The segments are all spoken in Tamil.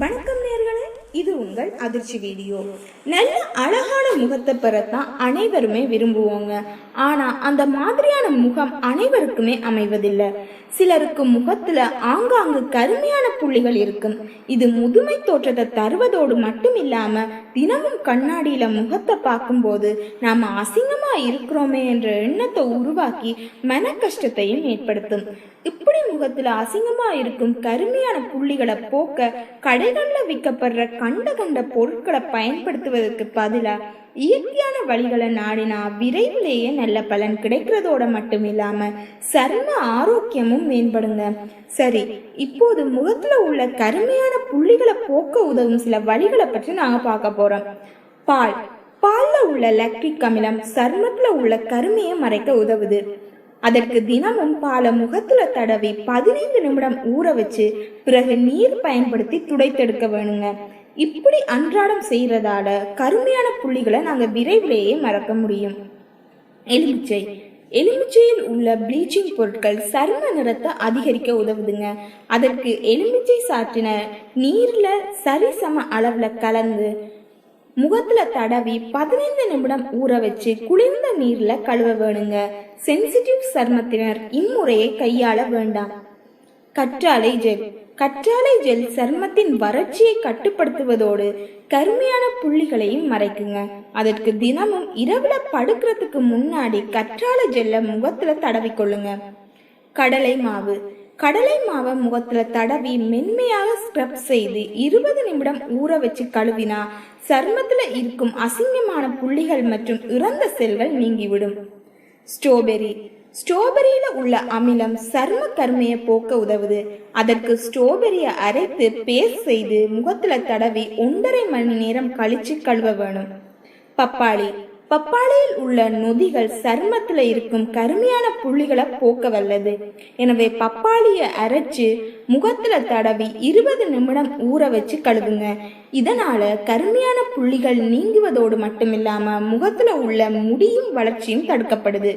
வண்கம்மியர்களே இது உங்கள் அதிர்ச்சி வீடியோ. நல்ல அழகான முகத்தை பெறத்தான் அனைவருமே விரும்புவோங்க. ஆனா அந்த மாதிரியான முகம் அனைவருக்குமே அமைவதில்லை. சிலருக்கு முகத்துல ஆங்காங்கு கருமையான புள்ளிகள் இருக்கும். இது முதுமை தோற்றத்தை தருவதோடு மட்டும் இல்லாம தினமும் கண்ணாடியில முகத்தை பார்க்கும்போது நாம அசிங்கமா இருக்கிறோமே என்ற எண்ணத்தை உருவாக்கி மன கஷ்டத்தையும் ஏற்படுத்தும். இப்படி முகத்துல அசிங்கமா இருக்கும் கருமையான புள்ளிகளை போக்க கடைகள்ல விற்கப்படுற கண்ட கண்ட பொருட்களை பயன்படுத்துவதற்கு பதிலா இயற்கையான வழிகளை நாடினா விரைவிலேயே நல்ல பலன் கிடைக்கிறதோட மட்டும் இல்லாம சர்ம ஆரோக்கியமும் மேம்படுங்க. சரி இப்போது முகத்துல உள்ள கருமையான புள்ளிகளை போக்க உதவும் சில வழிகளை பற்றி நாங்க பார்க்க போறோம். பால். பால்ல உள்ள லக்டிக் அமிலம் சர்மத்துல உள்ள கருமையை மறைக்க உதவுது. அதற்கு தினமும் பாலை முகத்துல தடவி பதினைந்து நிமிடம் ஊற வச்சு பிறகு நீர் பயன்படுத்தி துடைத்தெடுக்க வேணுங்க. இப்படி அன்றாடம் செய்யறதால கருமையான புள்ளிகளை நாங்க விரைவிலேயே மறக்க முடியும். எலுமிச்சை. எலுமிச்சையில் உள்ள ப்ளீச்சிங் பொருட்கள் சரும நிறத்தை அதிகரிக்க உதவுதுங்க. அதற்கு எலுமிச்சை சாற்றின நீர்ல சரிசம அளவுல கலந்து முகத்துல தடவி பதினைந்து நிமிடம் ஊற வச்சு குளிர்ந்த நீர்ல கழுவ வேணுங்க. சென்சிட்டிவ் சருமத்தினர் இம்முறையை கையாள வேண்டாம். கற்றாழை ஜெல் கற்றாழை ஜெல் சருமத்தின் வறட்சியை கட்டுப்படுத்துவதோடு கருமையான புள்ளிகளையும் மறைக்குங்க. அதற்கு தினமும் இரவுல படுக்கிறதுக்கு முன்னாடி கற்றாழை ஜெல்ல முகத்துல தடவி கொள்ளுங்க கடலை மாவு. கடலை மாவை முகத்துல தடவி மென்மையாக ஸ்க்ரப் செய்து இருபது நிமிடம் ஊற வச்சு கழுவினா சருமத்துல இருக்கும் அசிங்கமான புள்ளிகள் மற்றும் இறந்த செல்கள் நீங்கிவிடும். ஸ்ட்ராபெரி. ஸ்ட்ராபெரியில உள்ள அமிலம் சரும கருமையை போக்க உதவுது. அதற்கு ஸ்ட்ராபெரியை அரைத்து பேஸ்ட் செய்து முகத்துல தடவி ஒன்றரை மணி நேரம் கழிச்சு கழுவ வேணும். பப்பாளி. பப்பாளியில் உள்ள நொதிகள் சருமத்துல இருக்கும் கருமையான புள்ளிகளை போக்க வல்லது எனவே பப்பாளியை அரைச்சு முகத்துல தடவி இருபது நிமிடம் ஊற வச்சு கழுவுங்க. இதனால கருமையான புள்ளிகள் நீங்குவதோடு மட்டுமில்லாம முகத்துல உள்ள முடியும் வளர்ச்சியும் தடுக்கப்படுது.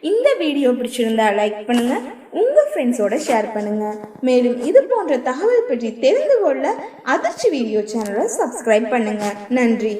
இந்த வீடியோ பிடிச்சிருந்தா லைக் பண்ணுங்க உங்க ஃப்ரெண்ட்ஸோட ஷேர் பண்ணுங்க. மேலும் இது போன்ற தகவல் பற்றி தெரிந்து கொள்ள அதிர்ச்சி வீடியோ சேனலை சப்ஸ்கிரைப் பண்ணுங்க. நன்றி.